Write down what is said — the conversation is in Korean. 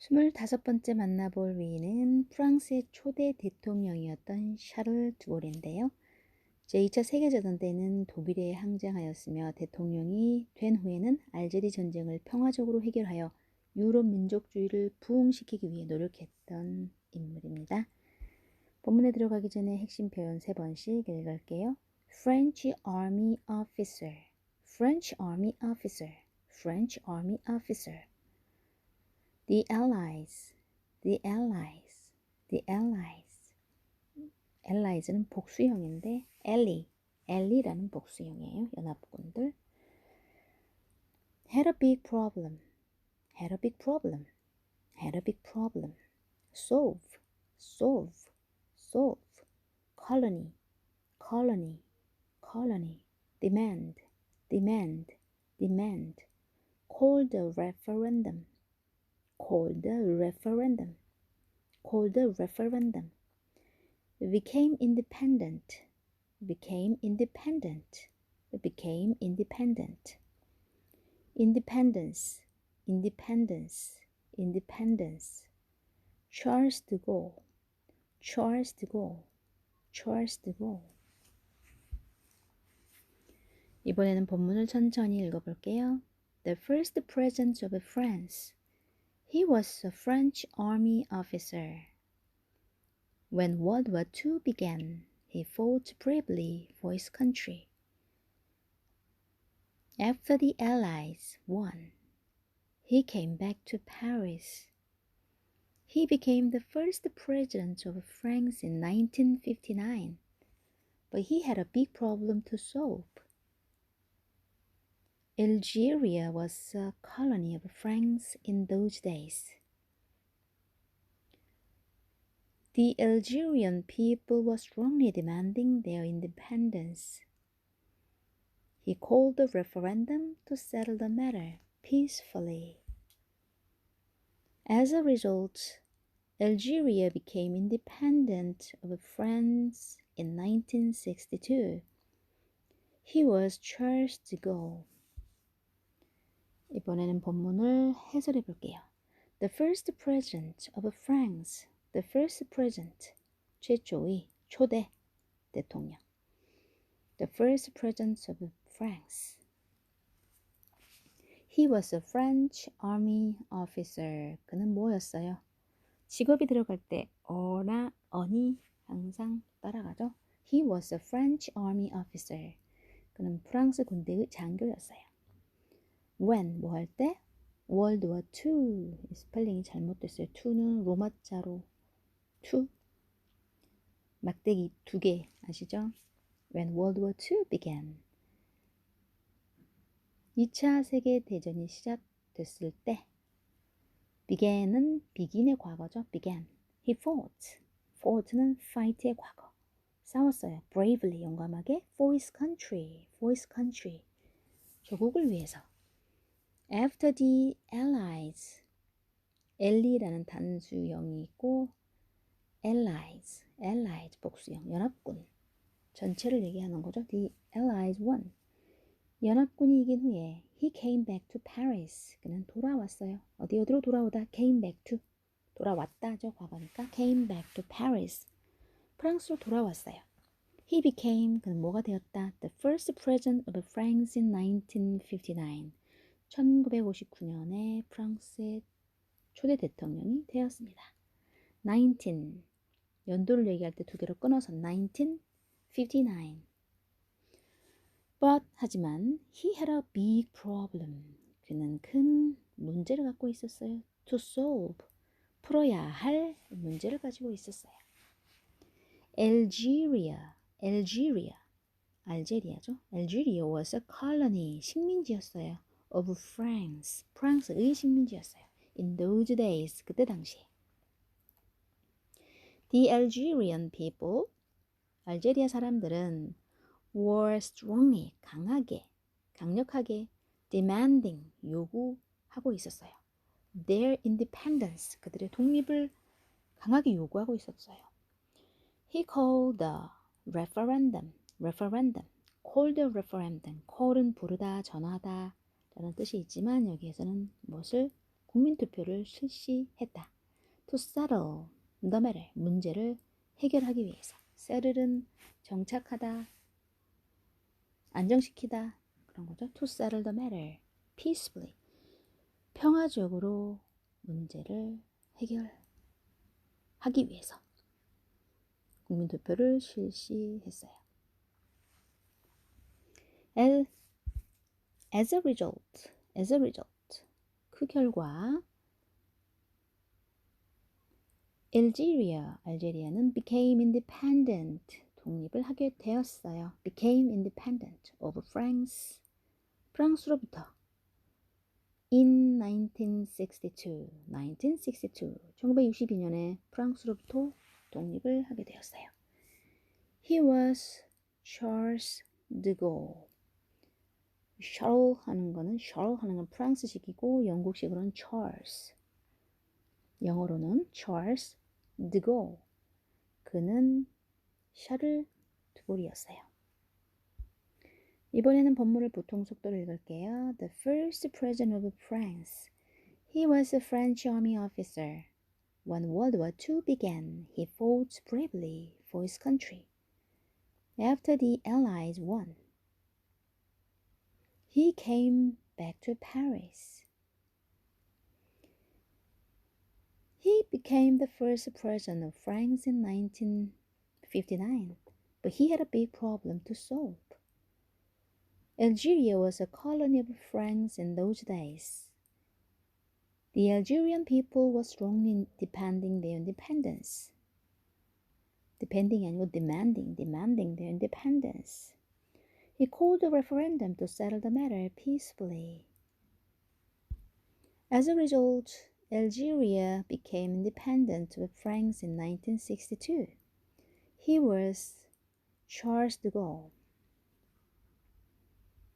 스물다섯 번째 만나볼 위인은 프랑스의 초대 대통령이었던 샤를 드골인데요. 제2차 세계대전 때는 독일에 항쟁하였으며 대통령이 된 후에는 알제리 전쟁을 평화적으로 해결하여 유럽 민족주의를 부흥시키기 위해 노력했던 인물입니다. 본문에 들어가기 전에 핵심 표현 세 번씩 읽을게요. French Army Officer, French Army Officer, French Army Officer. The Allies, the Allies, the Allies. Allies는 복수형인데 ally, ally라는 복수형이에요. 연합군들. Had a big problem, had a big problem, had a big problem. Solve, solve, solve. Colony, colony, colony. Demand, demand, demand. Called a referendum, called a referendum, called a referendum. Became independent, became independent, became independent. Independence, independence, independence. Charles de Gaulle, Charles de Gaulle, Charles de Gaulle. 이번에는 본문을 천천히 읽어볼게요. The first president of France. he was a French army officer. When World War II began, he fought bravely for his country. After the Allies won, he came back to Paris. He became the first president of France in 1959, but he had a big problem to solve. Algeria was a colony of France in those days. The Algerian people were strongly demanding their independence. He called a referendum to settle the matter peacefully. As a result, Algeria became independent of France in 1962. He was Charles de Gaulle. 이번에는 본문을 해설해 볼게요. The first president of France, the first president, 최초의 초대 대통령. The first president of France. He was a French army officer. 그는 뭐였어요? 직업이 들어갈 때 어나 어니 항상 따라가죠. He was a French army officer. 그는 프랑스 군대의 장교였어요. When 뭐 할 때? World War II 스펠링이 잘못됐어요. to는 로마자로 to 막대기 두 개 아시죠? When World War II began 2차 세계 대전이 시작됐을 때 began은 begin의 과거죠. began. He fought. fought는 fight의 과거. 싸웠어요. bravely 용감하게 for his country. for his country. 조국을 위해서. After the Allies. ally라는 단수형이 있고 allies, allies 복수형, 연합군 전체를 얘기하는 거죠. The Allies won. 연합군이 이긴 후에 he came back to Paris. 그는 돌아왔어요. 어디 어디로 돌아오다 came back to 돌아왔다죠 과거니까 came back to Paris. 프랑스로 돌아왔어요. He became 그는 뭐가 되었다? The first president of France in 1959. 1959년에 프랑스의 초대 대통령이 되었습니다. 19 연도를 얘기할 때 두 개로 끊어서 1959 But 하지만 he had a big problem. 그는 큰 문제를 갖고 있었어요. To solve 풀어야 할 문제를 가지고 있었어요. Algeria, Algeria, 알제리아죠. Algeria was a colony, 식민지였어요. Of France, 프랑스의 식민지였어요. In those days, 그때 당시에. The Algerian people, 알제리아 사람들은 were strongly 강하게 강력하게 demanding 요구하고 있었어요. Their independence 그들의 독립을 강하게 요구하고 있었어요. He called a referendum referendum called a referendum call은 부르다 전하다 라는 뜻이 있지만 여기에서는 무엇을 국민투표를 실시했다. To settle the matter, 문제를 해결하기 위해서. settle은 정착하다, 안정시키다 그런 거죠. To settle the matter peacefully, 평화적으로 문제를 해결하기 위해서 국민투표를 실시했어요. As, as a result, as a result, 그 결과 Algeria, 알제리아는 became independent, 독립을 하게 되었어요. became independent of France, 프랑스로부터 in 1962, 1962, 1962년에 프랑스로부터 독립을 하게 되었어요. He was Charles de Gaulle. 샤를 하는 거는 샤를 하는 건 프랑스식이고 영국식으로는 Charles. 영어로는 Charles de Gaulle. 그는 샤를 드골이었어요. 이번에는 본문을 보통 속도로 읽을게요. The first president of France. He was a French army officer. When World War II began, he fought bravely for his country. After the Allies won, he came back to Paris. He became the first president of France in 1959, but he had a big problem to solve. Algeria was a colony of France in those days. The Algerian people were strongly demanding their independence. Depending and demanding, demanding their independence. He called a referendum to settle the matter peacefully. As a result, Algeria became independent of France in 1962. He was Charles de Gaulle.